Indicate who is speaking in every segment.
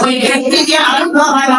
Speaker 1: ওই ব্যক্তিকে আনন্দ হয় না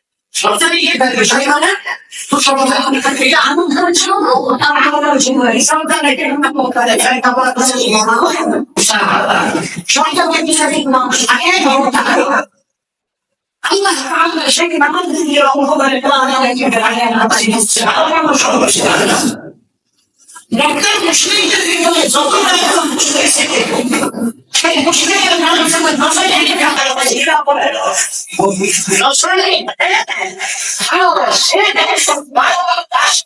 Speaker 1: Sen bu şeyleri ne yapıyorsun? Nasıl yeni bir haber olacak? Oh, shit.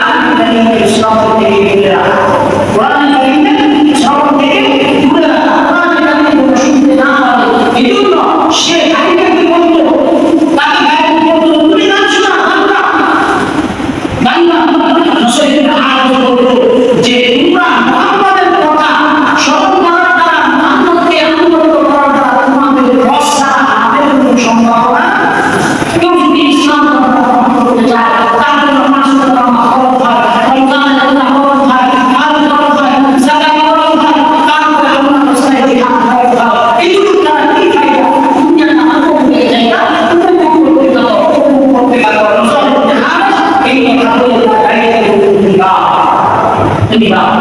Speaker 2: prima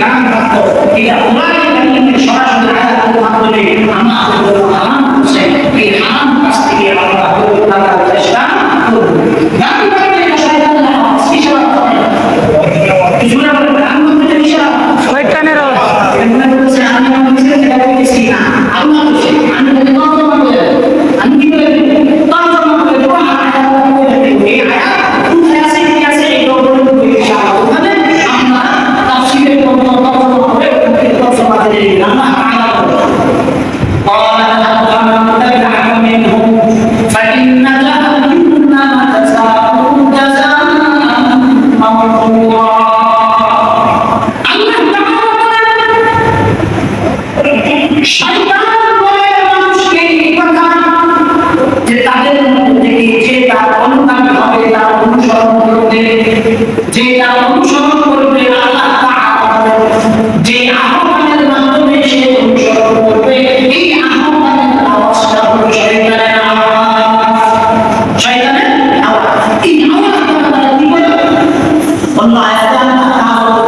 Speaker 2: العام إلى أمور التي شرعت على الأرض أما أخذ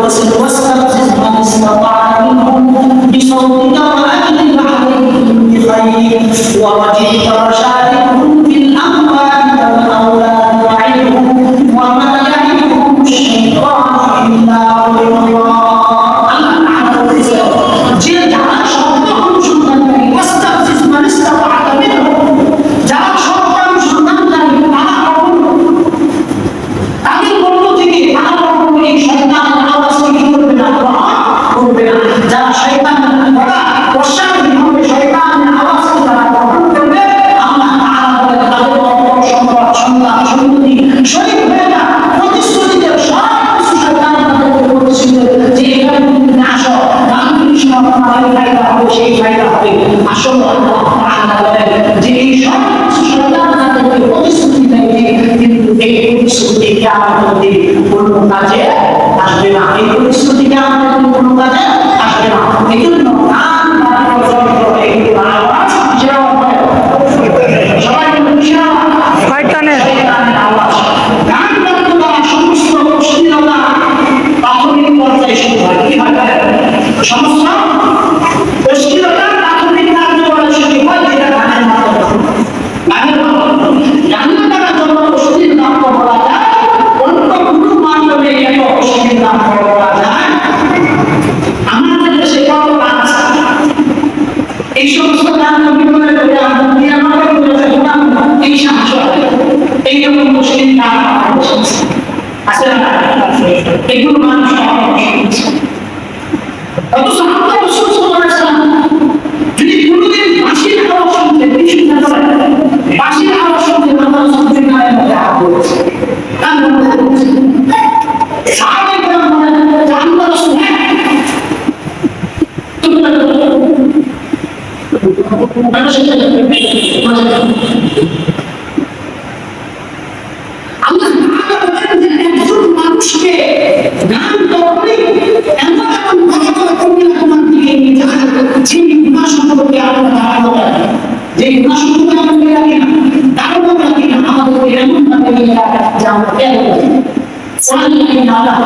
Speaker 2: assim,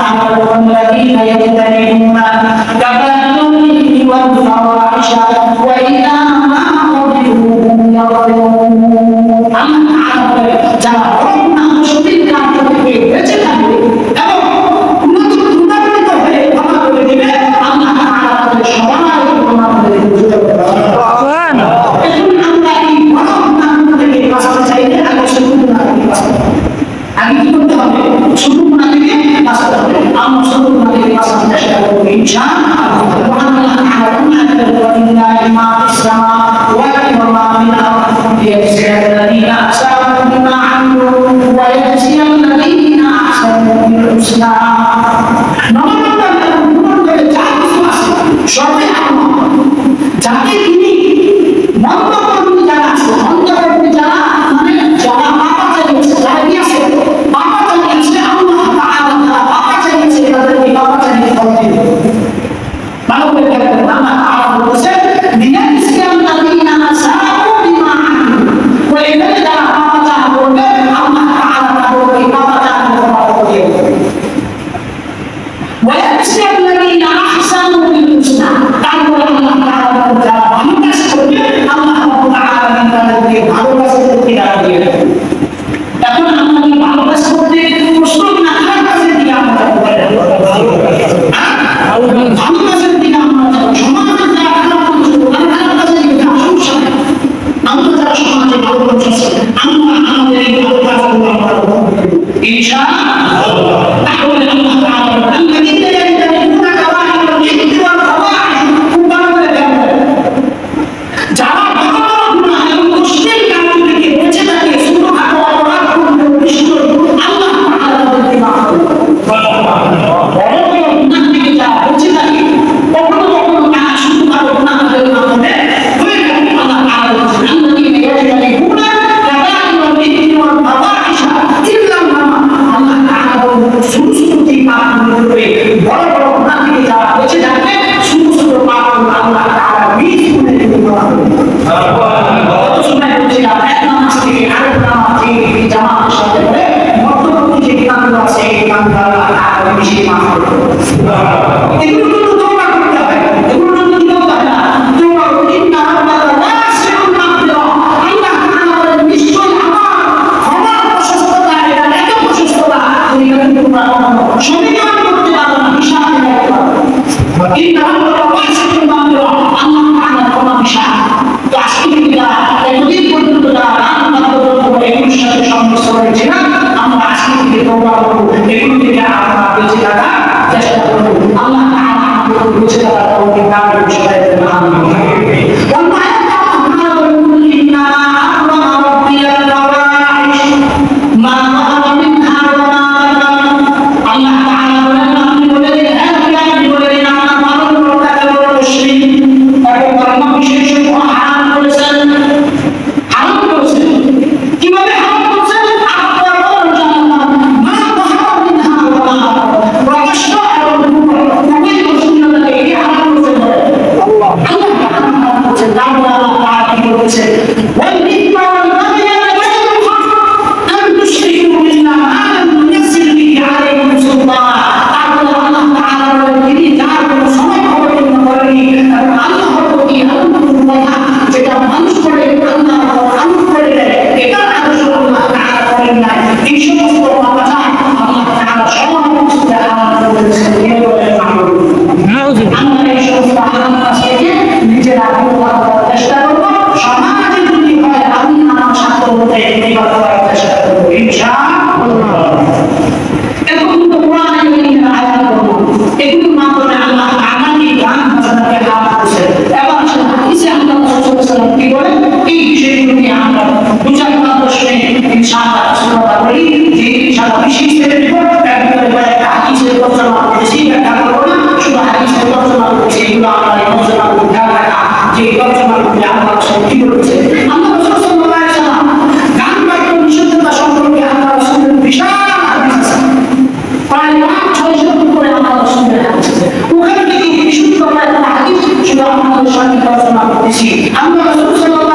Speaker 2: أعمالهم الذين يجتنبون تبنوا به والفواحش وإذا ما قبلوا هم يغفرون أم عمل যারা অন্য মানুষদের কাছ থেকে বেঁচে থাকে شاء الله وعمل أحدهم أن تكون لله Setiap lagi yang mungkin kita, tahu Allah Taala berkata, maka তার বেশি মাফ করব সাদা সুন্দর করি, যে সাদা বিশেষ থেকে রিপোর্ট ব্যাংকের উপর একটা হাদিস পরিচালনা করতেছি ব্যাখ্যা করব না। শুধু হাদিস পরিচালনা করছি, এগুলো আমরা এই পরিচালনা করতে খেয়াল রাখা যে এই পরিচালনা করতে আমরা সব কি করছে? আমরা রসুল সাল্লাল্লাহু আলাইহি সাল্লাম গান বাক্য নিষিদ্ধতা সম্পর্কে আমরা রসুলের বিশাল হাদিস আছে। প্রায় লাখ ছয়শো করে আমরা রসুলের হাদিস আছে। ওখান থেকে বিশুদ্ধ করা একটা হাদিস, শুধু আমরা সঠিক পরিচালনা করতেছি আমরা রসুল সাল্লাল্লাহু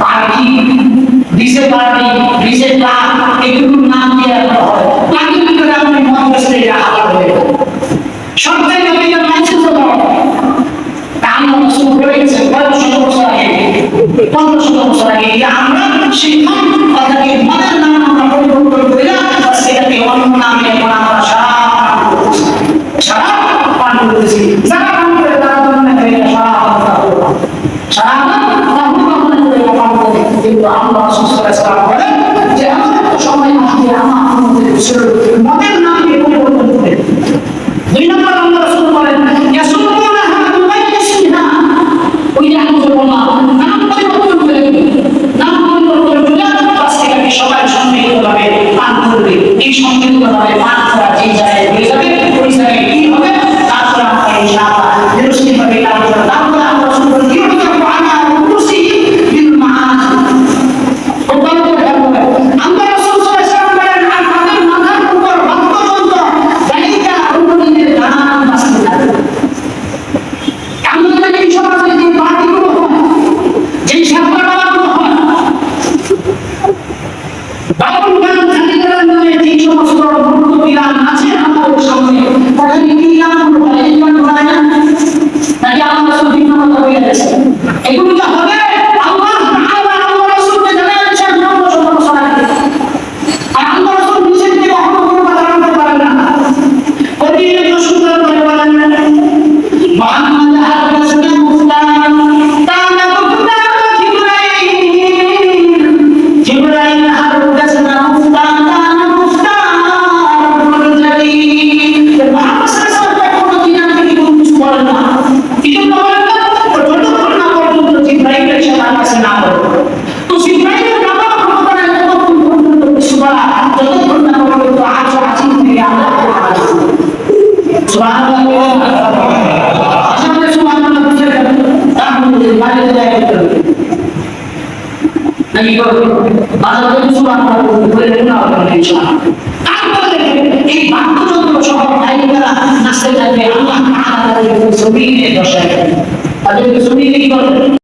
Speaker 2: পাখি দিশে পাখি দিশে প্রাণ এগুলোর নাম দিয়ে রাখা হয়? পাখির ভিতরে আপনি মন বসলে এটা আবার হয়ে সরকারি অভিযোগ মানছে তো কান অনুষ্ঠিত হয়ে গেছে কয়েক শত বছর আগে পনেরো বছর আগে। আমরা শিক্ষক অর্থাৎ মাদার নাম আমরা পরিবর্তন করিলাম সেটাকে অন্য নামে এখন কিন্তু আমরা সুস্থ বলেন যে এমন একটা সময় আসবে আমাদের মনে কীভাবে বাজার থেকে শুরু আপনার বলে দেবেন আপনার ইনশাআল্লাহ তারপরে এই বাক্যযন্ত্র সহ আল্লাহ তাদের জমিনে কি করবে